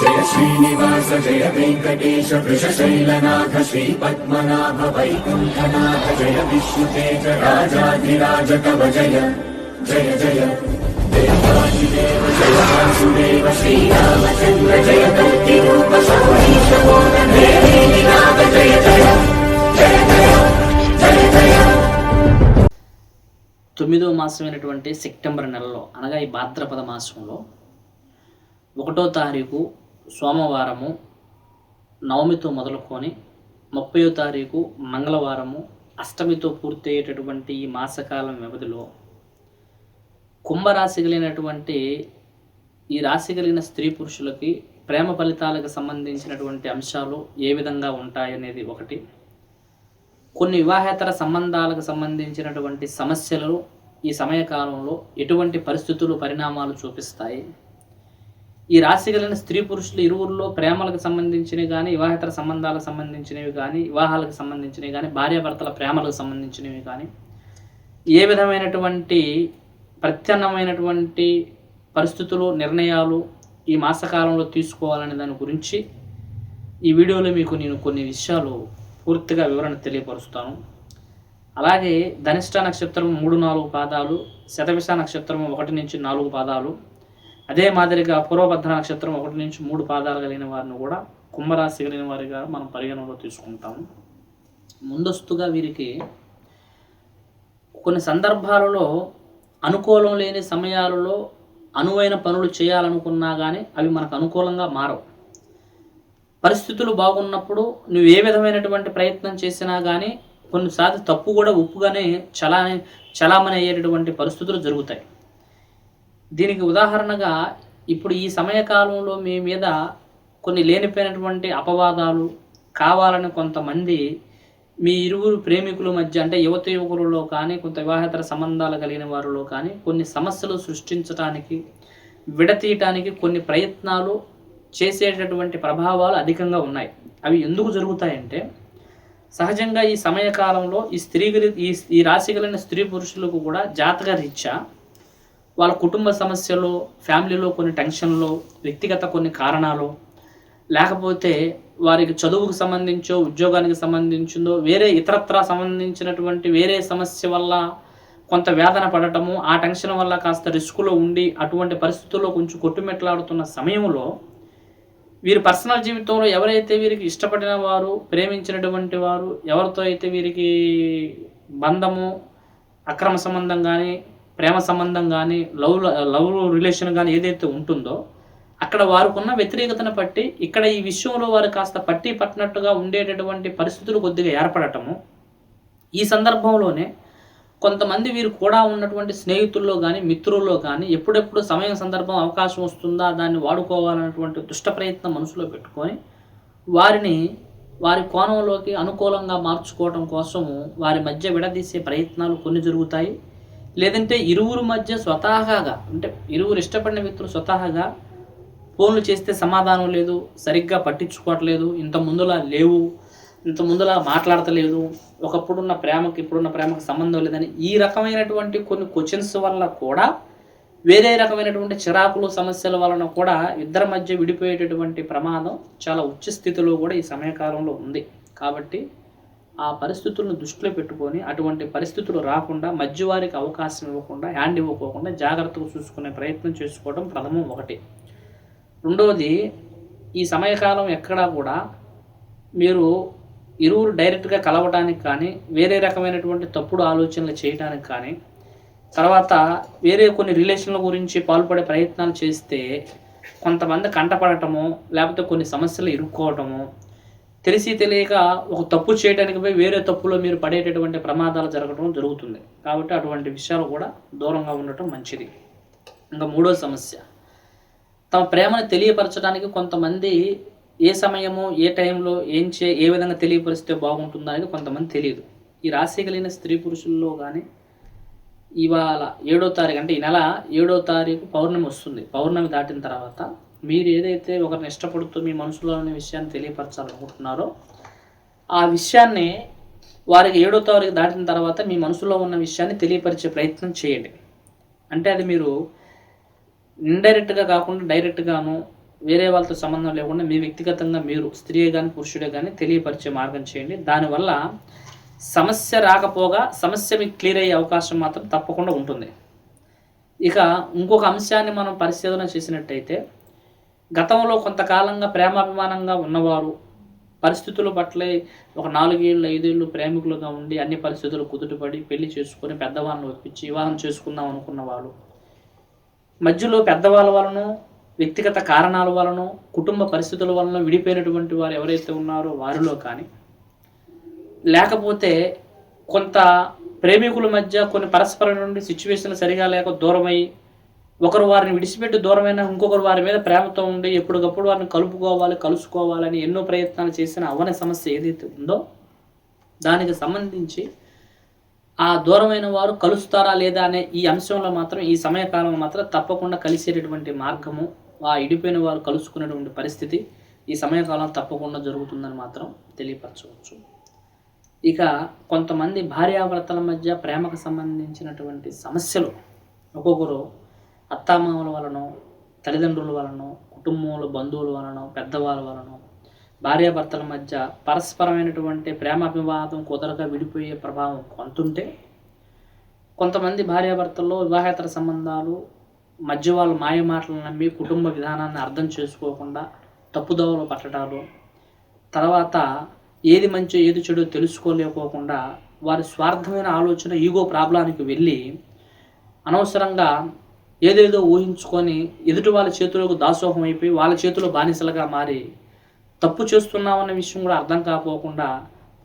జయ శ్రీనివాస జయ వెంకటేశ వృషశైలనాథ శ్రీ పద్మనాభ వైకుంఠనాథ జయ విష్ణుతేజ రాజాధిరాజ కవ జయ జయ జయ. దేవాదిదేవ జయ వాసుదేవ శ్రీరామచంద్ర జయ కల్కి రూప శౌరీశ నాథ జయ జయ జయ జయ జయ జయ. తొమ్మిదవ మాసమైనటువంటి సెప్టెంబర్ నెలలో అనగా ఈ భాద్రపద మాసంలో ఒకటో తారీఖు సోమవారము నవమితో మొదలుకొని ముప్పయో తారీఖు మంగళవారము అష్టమితో పూర్తి అయ్యేటటువంటి ఈ మాసకాలం వ్యవధిలో కుంభరాశి కలిగినటువంటి ఈ రాశి కలిగిన స్త్రీ పురుషులకి ప్రేమ ఫలితాలకు సంబంధించినటువంటి అంశాలు ఏ విధంగా ఉంటాయనేది ఒకటి. కొన్ని వివాహేతర సంబంధాలకు సంబంధించినటువంటి సమస్యలు ఈ సమయకాలంలో ఎటువంటి పరిస్థితులు పరిణామాలు చూపిస్తాయి. ఈ రాశి కలిగిన స్త్రీ పురుషులు ఇరువురిలో ప్రేమలకు సంబంధించినవి కానీ వివాహేతర సంబంధాలకు సంబంధించినవి కానీ వివాహాలకు సంబంధించినవి కానీ భార్యాభర్తల ప్రేమలకు సంబంధించినవి కానీ ఏ విధమైనటువంటి ప్రత్యన్నమైనటువంటి పరిస్థితులు నిర్ణయాలు ఈ మాసకాలంలో తీసుకోవాలనే దాని గురించి ఈ వీడియోలో మీకు నేను కొన్ని విషయాలు పూర్తిగా వివరణ తెలియపరుస్తాను. అలాగే ధనిష్ట నక్షత్రం మూడు నాలుగు పాదాలు శతవిష నక్షత్రం ఒకటి నుంచి నాలుగు పాదాలు అదే మాదిరిగా పూర్వభద్ర నక్షత్రం ఒకటి నుంచి మూడు పాదాలు కలిగిన వారిని కూడా కుంభరాశి కలిగిన వారిగా మనం పరిగణనలో తీసుకుంటాము. ముందస్తుగా వీరికి కొన్ని సందర్భాలలో అనుకూలం లేని సమయాలలో అనువైన పనులు చేయాలనుకున్నా కానీ అవి మనకు అనుకూలంగా మారవు. పరిస్థితులు బాగున్నప్పుడు నువ్వు ఏ విధమైనటువంటి ప్రయత్నం చేసినా కానీ కొన్నిసార్లు తప్పు కూడా ఉప్పుగానే చలా చలామణి అయ్యేటటువంటి పరిస్థితులు జరుగుతాయి. దీనికి ఉదాహరణగా ఇప్పుడు ఈ సమయకాలంలో మీ మీద కొన్ని లేనిపోయినటువంటి అపవాదాలు కావాలని కొంతమంది మీ ఇరువురు ప్రేమికుల మధ్య అంటే యువత యువకులలో కానీ కొంత వివాహేతర సంబంధాలు కలిగిన వారిలో కానీ కొన్ని సమస్యలు సృష్టించడానికి విడతీయటానికి కొన్ని ప్రయత్నాలు చేసేటటువంటి ప్రభావాలు అధికంగా ఉన్నాయి. అవి ఎందుకు జరుగుతాయంటే సహజంగా ఈ సమయకాలంలో ఈ స్త్రీ ఈ ఈ రాశి కలిగిన స్త్రీ పురుషులకు కూడా జాతక రీత్యా వాళ్ళ కుటుంబ సమస్యలు ఫ్యామిలీలో కొన్ని టెన్షన్లు వ్యక్తిగత కొన్ని కారణాలు లేకపోతే వారికి చదువుకు సంబంధించో ఉద్యోగానికి సంబంధించిందో వేరే ఇతరత్ర సంబంధించినటువంటి వేరే సమస్య వల్ల కొంత వేదన పడటము ఆ టెన్షన్ వల్ల కాస్త రిస్క్లో ఉండి అటువంటి పరిస్థితుల్లో కొంచెం కొట్టుమెట్లాడుతున్న సమయంలో వీరి పర్సనల్ జీవితంలో ఎవరైతే వీరికి ఇష్టపడిన వారు ప్రేమించినటువంటి వారు ఎవరితో అయితే వీరికి బంధము అక్రమ సంబంధం కానీ ప్రేమ సంబంధం కానీ లవ్ లవ్ రిలేషన్ కానీ ఏదైతే ఉంటుందో అక్కడ వారికున్న వ్యతిరేకతను బట్టి ఇక్కడ ఈ విషయంలో వారు కాస్త పట్టి పట్టినట్టుగా ఉండేటటువంటి పరిస్థితులు కొద్దిగా ఏర్పడటము. ఈ సందర్భంలోనే కొంతమంది వీరు కూడా ఉన్నటువంటి స్నేహితుల్లో కానీ మిత్రుల్లో కానీ ఎప్పుడెప్పుడు సమయం సందర్భం అవకాశం వస్తుందా దాన్ని వాడుకోవాలన్నటువంటి దుష్ట ప్రయత్నం మనసులో పెట్టుకొని వారిని వారి కోణంలోకి అనుకూలంగా మార్చుకోవడం కోసము వారి మధ్య విడదీసే ప్రయత్నాలు కొన్ని జరుగుతాయి. లేదంటే ఇరువురు మధ్య స్వతహాగా అంటే ఇరువురు ఇష్టపడిన వ్యక్తులు స్వతహాగా ఫోన్లు చేస్తే సమాధానం లేదు సరిగ్గా పట్టించుకోవట్లేదు ఇంత ముందులా లేవు ఇంత ముందులా మాట్లాడతలేదు ఒకప్పుడున్న ప్రేమకి ఇప్పుడున్న ప్రేమకి సంబంధం లేదని ఈ రకమైనటువంటి కొన్ని క్వశ్చన్స్ వల్ల కూడా వేరే రకమైనటువంటి చిరాకులు సమస్యల వలన కూడా ఇద్దరి మధ్య విడిపోయేటటువంటి ప్రమాదం చాలా ఉచ్చ స్థితిలో కూడా ఈ సమయకాలంలో ఉంది. కాబట్టి ఆ పరిస్థితులను దృష్టిలో పెట్టుకొని అటువంటి పరిస్థితులు రాకుండా మధ్యవారికి అవకాశం ఇవ్వకుండా హ్యాండ్ ఇవ్వకోకుండా జాగ్రత్తగా చూసుకునే ప్రయత్నం చేసుకోవడం ప్రథమం ఒకటి. రెండవది ఈ సమయకాలం ఎక్కడా కూడా మీరు ఇరువురు డైరెక్ట్గా కలవటానికి కానీ వేరే రకమైనటువంటి తప్పుడు ఆలోచనలు చేయడానికి కానీ తర్వాత వేరే కొన్ని రిలేషన్ల గురించి పాల్పడే ప్రయత్నాలు చేస్తే కొంతమంది కంటపడటము లేకపోతే కొన్ని సమస్యలు ఇరుక్కోవటము తెలిసి తెలియక ఒక తప్పు చేయడానికి పోయి వేరే తప్పులో మీరు పడేటటువంటి ప్రమాదాలు జరగడం జరుగుతుంది. కాబట్టి అటువంటి విషయాలు కూడా దూరంగా ఉండటం మంచిది. ఇంకా మూడో సమస్య. తమ ప్రేమను తెలియపరచడానికి కొంతమంది ఏ సమయము ఏ టైంలో ఏం చే ఏ విధంగా తెలియపరిస్తే బాగుంటుందో అనేది కొంతమంది తెలియదు. ఈ రాశి కలిగిన స్త్రీ పురుషుల్లో కానీ ఇవాళ ఏడో తారీఖు అంటే ఈ నెల ఏడో తారీఖు పౌర్ణమి వస్తుంది. పౌర్ణమి దాటిన తర్వాత మీరు ఏదైతే ఒకరిని ఇష్టపడుతూ మీ మనసులో ఉన్న విషయాన్ని తెలియపరచాలనుకుంటున్నారో ఆ విషయాన్ని వారికి ఏడో తారీఖు దాటిన తర్వాత మీ మనసులో ఉన్న విషయాన్ని తెలియపరిచే ప్రయత్నం చేయండి. అంటే అది మీరు ఇండైరెక్ట్గా కాకుండా డైరెక్ట్గాను వేరే వాళ్ళతో సంబంధం లేకుండా మీ వ్యక్తిగతంగా మీరు స్త్రీ కానీ పురుషుడే కానీ తెలియపరిచే మార్గం చేయండి. దానివల్ల సమస్య రాకపోగా సమస్య మీకు క్లియర్ అయ్యే అవకాశం మాత్రం తప్పకుండా ఉంటుంది. ఇక ఇంకొక అంశాన్ని మనం పరిశోధన చేసినట్టయితే గతంలో కొంతకాలంగా ప్రేమాభిమానంగా ఉన్నవారు పరిస్థితుల పట్లే ఒక నాలుగేళ్ళు ఐదేళ్ళు ప్రేమికులుగా ఉండి అన్ని పరిస్థితులు కుదుటపడి పెళ్ళి చేసుకొని పెద్దవాళ్ళని ఒప్పించి వివాహం చేసుకుందాం అనుకున్న వాళ్ళు. మధ్యలో పెద్దవాళ్ళ వలన వ్యక్తిగత కారణాల వలన కుటుంబ పరిస్థితుల వలన విడిపోయినటువంటి వారు ఎవరైతే ఉన్నారో వారిలో కానీ లేకపోతే కొంత ప్రేమికుల మధ్య కొన్ని పరస్పర నుండి సిచ్యువేషన్ సరిగా లేక దూరమై ఒకరు వారిని విడిచిపెట్టి దూరమైన ఇంకొకరు వారి మీద ప్రేమతో ఉండి ఎప్పటికప్పుడు వారిని కలుపుకోవాలి కలుసుకోవాలని ఎన్నో ప్రయత్నాలు చేసిన అవని సమస్య ఏదైతే ఉందో దానికి సంబంధించి ఆ దూరమైన వారు కలుస్తారా లేదా అనే ఈ అంశంలో మాత్రం ఈ సమయకాలంలో మాత్రం తప్పకుండా కలిసేటటువంటి మార్గము ఆ ఇడిపోయిన వారు కలుసుకునేటువంటి పరిస్థితి ఈ సమయకాలం తప్పకుండా జరుగుతుందని మాత్రం తెలియపరచవచ్చు. ఇక కొంతమంది భార్యాభర్తల మధ్య ప్రేమకు సంబంధించినటువంటి సమస్యలు ఒక్కొక్కరు అత్తామామల వలన తల్లిదండ్రుల వలన కుటుంబంలో బంధువుల వలన పెద్దవాళ్ళ వలన భార్యాభర్తల మధ్య పరస్పరమైనటువంటి ప్రేమాభివాదం కుదరగా విడిపోయే ప్రభావం కొంతుంటే కొంతమంది భార్యాభర్తల్లో వివాహేతర సంబంధాలు మధ్య వాళ్ళు మాయ మాటలు నమ్మి కుటుంబ విధానాన్ని అర్థం చేసుకోకుండా తప్పుదోవలు పట్టడాలు తర్వాత ఏది మంచో ఏది చెడో తెలుసుకోలేకపోకుండా వారి స్వార్థమైన ఆలోచన ఈగో ప్రాబ్లానికి వెళ్ళి అనవసరంగా ఏదేదో ఊహించుకొని ఎదుటి వాళ్ళ చేతులకు దాసోహం అయిపోయి వాళ్ళ చేతిలో బానిసలుగా మారి తప్పు చేస్తున్నామన్న విషయం కూడా అర్థం కాకపోకుండా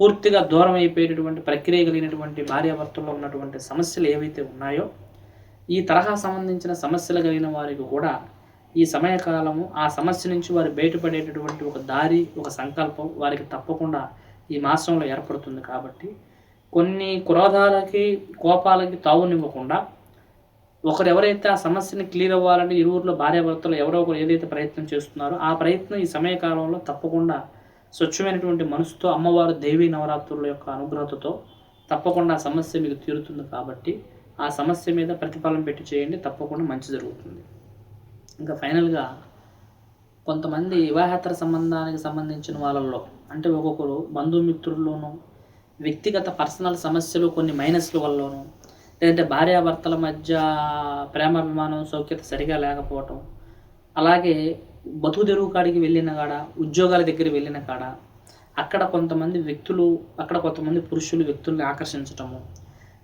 పూర్తిగా దూరం అయిపోయేటటువంటి ప్రక్రియ కలిగినటువంటి భార్యాభర్తల్లో ఉన్నటువంటి సమస్యలు ఏవైతే ఉన్నాయో ఈ తరహా సంబంధించిన సమస్యలు కలిగిన వారికి కూడా ఈ సమయకాలము ఆ సమస్య నుంచి వారు బయటపడేటటువంటి ఒక దారి ఒక సంకల్పం వారికి తప్పకుండా ఈ మాసంలో ఏర్పడుతుంది కాబట్టి కొన్ని క్రోధాలకి కోపాలకి తావునివ్వకుండా ఒకరు ఎవరైతే ఆ సమస్యని క్లియర్ అవ్వాలని ఇరువురిలో భార్యాభర్తలు ఎవరో ఒకరు ఏదైతే ప్రయత్నం చేస్తున్నారో ఆ ప్రయత్నం ఈ సమయకాలంలో తప్పకుండా స్వచ్ఛమైనటువంటి మనసుతో అమ్మవారు దేవీ నవరాత్రుల యొక్క అనుగ్రహతతో తప్పకుండా ఆ సమస్య మీకు తీరుతుంది కాబట్టి ఆ సమస్య మీద ప్రతిఫలం పెట్టి చేయండి తప్పకుండా మంచి జరుగుతుంది. ఇంకా ఫైనల్గా కొంతమంది వివాహేతర సంబంధానికి సంబంధించిన వాళ్ళల్లో అంటే ఒక్కొక్కరు బంధుమిత్రుల్లోనూ వ్యక్తిగత పర్సనల్ సమస్యలు కొన్ని మైనస్ల వల్లనూ లేదంటే భార్యాభర్తల మధ్య ప్రేమాభిమానం సౌఖ్యత సరిగా లేకపోవటం అలాగే బతుకు తెరువు కాడికి వెళ్ళిన కాడ ఉద్యోగాల దగ్గర వెళ్ళిన కాడ అక్కడ కొంతమంది వ్యక్తులు అక్కడ కొంతమంది పురుషులు వ్యక్తుల్ని ఆకర్షించటము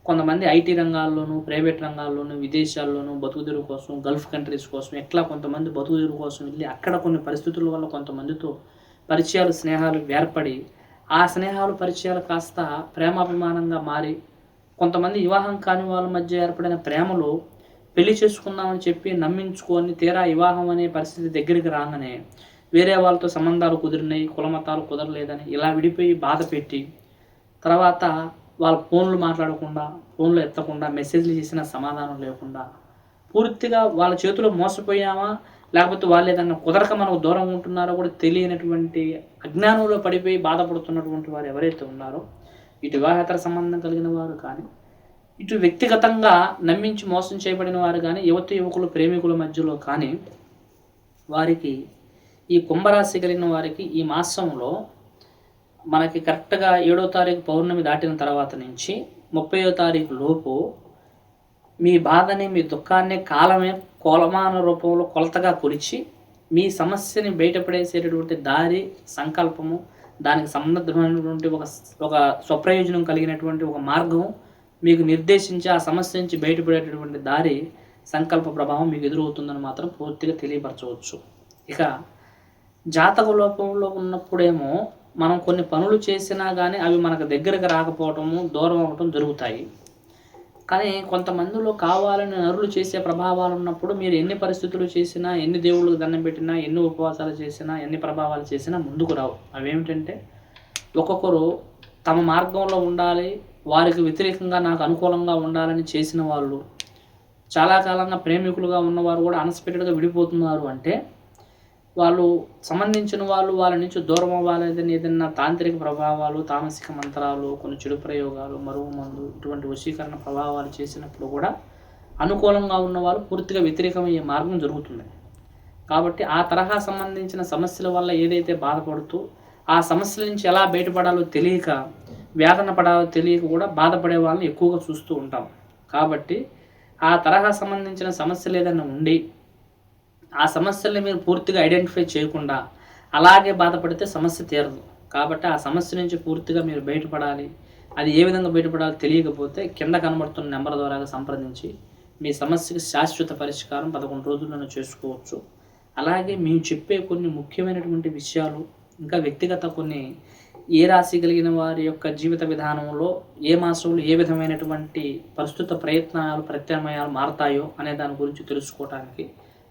కొంతమంది ఐటీ రంగాల్లోనూ ప్రైవేట్ రంగాల్లోనూ విదేశాల్లోనూ బతుకు తెరువు కోసం గల్ఫ్ కంట్రీస్ కోసం ఎట్లా కొంతమంది బతుకు తెరువు కోసం వెళ్ళి అక్కడ కొన్ని పరిస్థితుల వల్ల కొంతమందితో పరిచయాలు స్నేహాలు ఏర్పడి ఆ స్నేహాలు పరిచయాలు కాస్త ప్రేమాభిమానంగా మారి కొంతమంది వివాహం కాని వాళ్ళ మధ్య ఏర్పడిన ప్రేమలో పెళ్ళి చేసుకుందామని చెప్పి నమ్మించుకొని తీరా వివాహం అనే పరిస్థితి దగ్గరికి రాగానే వేరే వాళ్ళతో సంబంధాలు కుదిరినాయి కులమతాలు కుదరలేదని ఇలా విడిపోయి బాధ పెట్టి తర్వాత వాళ్ళ ఫోన్లు మాట్లాడకుండా ఫోన్లు ఎత్తకుండా మెసేజ్లు చేసిన సమాధానం లేకుండా పూర్తిగా వాళ్ళ చేతిలో మోసపోయామా లేకపోతే వాళ్ళు ఏదన్నా కుదరక మనకు దూరం ఉంటున్నారో కూడా తెలియనటువంటి అజ్ఞానంలో పడిపోయి బాధపడుతున్నటువంటి వారు ఎవరైతే ఉన్నారో వివాహేతర సంబంధం కలిగిన వారు కానీ ఇటు వ్యక్తిగతంగా నమ్మించి మోసం చేయబడిన వారు కానీ యువత యువకులు ప్రేమికుల మధ్యలో కానీ వారికి ఈ కుంభరాశి కలిగిన వారికి ఈ మాసంలో మనకి కరెక్ట్గా ఏడో తారీఖు పౌర్ణమి దాటిన తర్వాత నుంచి ముప్పయో తారీఖు లోపు మీ బాధని మీ దుఃఖాన్ని కాలమే కోలమాన రూపంలో కొలతగా కొలిచి మీ సమస్యని బయటపడేసేటటువంటి దారి సంకల్పము దానికి సంబంధమైనటువంటి ఒక ఒక స్వప్రయోజనం కలిగినటువంటి ఒక మార్గం మీకు నిర్దేశించి ఆ సమస్య నుంచి బయటపడేటటువంటి దారి సంకల్ప ప్రభావం మీకు ఎదురవుతుందని మాత్రం పూర్తిగా తెలియపరచవచ్చు. ఇక జాతక లోపంలో ఉన్నప్పుడేమో మనం కొన్ని పనులు చేసినా కానీ అవి మనకు దగ్గరకు రాకపోవటము దూరం అవ్వటం జరుగుతాయి. కానీ కొంతమందిలో కావాలని నరులు చేసే ప్రభావాలు ఉన్నప్పుడు మీరు ఎన్ని పరిస్థితులు చేసినా ఎన్ని దేవుళ్ళకి దండం పెట్టినా ఎన్ని ఉపవాసాలు చేసినా ఎన్ని ప్రభావాలు చేసినా ముందుకు రావు. అవేమిటంటే ఒక్కొక్కరు తమ మార్గంలో ఉండాలి వారికి వ్యతిరేకంగా నాకు అనుకూలంగా ఉండాలని చేసిన వాళ్ళు చాలా కాలంగా ప్రేమికులుగా ఉన్నవారు కూడా అన్ఎక్స్పెక్టెడ్గా విడిపోతున్నారు అంటే వాళ్ళు సంబంధించిన వాళ్ళు వాళ్ళ నుంచి దూరం అవ్వాలని ఏదైనా తాంత్రిక ప్రభావాలు తామసిక మంత్రాలు కొన్ని చెడు ప్రయోగాలు మరువు మందు ఇటువంటి వశీకరణ ప్రభావాలు చేసినప్పుడు కూడా అనుకూలంగా ఉన్న వాళ్ళు పూర్తిగా వ్యతిరేకమయ్యే మార్గం జరుగుతుంది. కాబట్టి ఆ తరహా సంబంధించిన సమస్యల వల్ల ఏదైతే బాధపడుతూ ఆ సమస్యల నుంచి ఎలా బయటపడాలో తెలియక వేదన పడాలో తెలియక కూడా బాధపడే వాళ్ళని ఎక్కువగా చూస్తూ ఉంటాం. కాబట్టి ఆ తరహా సంబంధించిన సమస్యలు ఏదైనా ఉండి ఆ సమస్యల్ని మీరు పూర్తిగా ఐడెంటిఫై చేయకుండా అలాగే బాధపడితే సమస్య తీరదు. కాబట్టి ఆ సమస్య నుంచి పూర్తిగా మీరు బయటపడాలి. అది ఏ విధంగా బయటపడాలో తెలియకపోతే కింద కనబడుతున్న నెంబర్ ద్వారా సంప్రదించి మీ సమస్యకి శాశ్వత పరిష్కారం పదకొండు రోజుల్లోనే చేసుకోవచ్చు. అలాగే మేము చెప్పే కొన్ని ముఖ్యమైనటువంటి విషయాలు ఇంకా వ్యక్తిగత కొన్ని ఏ రాశి కలిగిన వారి యొక్క జీవిత విధానంలో ఏ మాసంలో ఏ విధమైనటువంటి ప్రస్తుత ప్రయత్నాలు ప్రత్యామ్నాయాలు మారతాయో అనే దాని గురించి తెలుసుకోవడానికి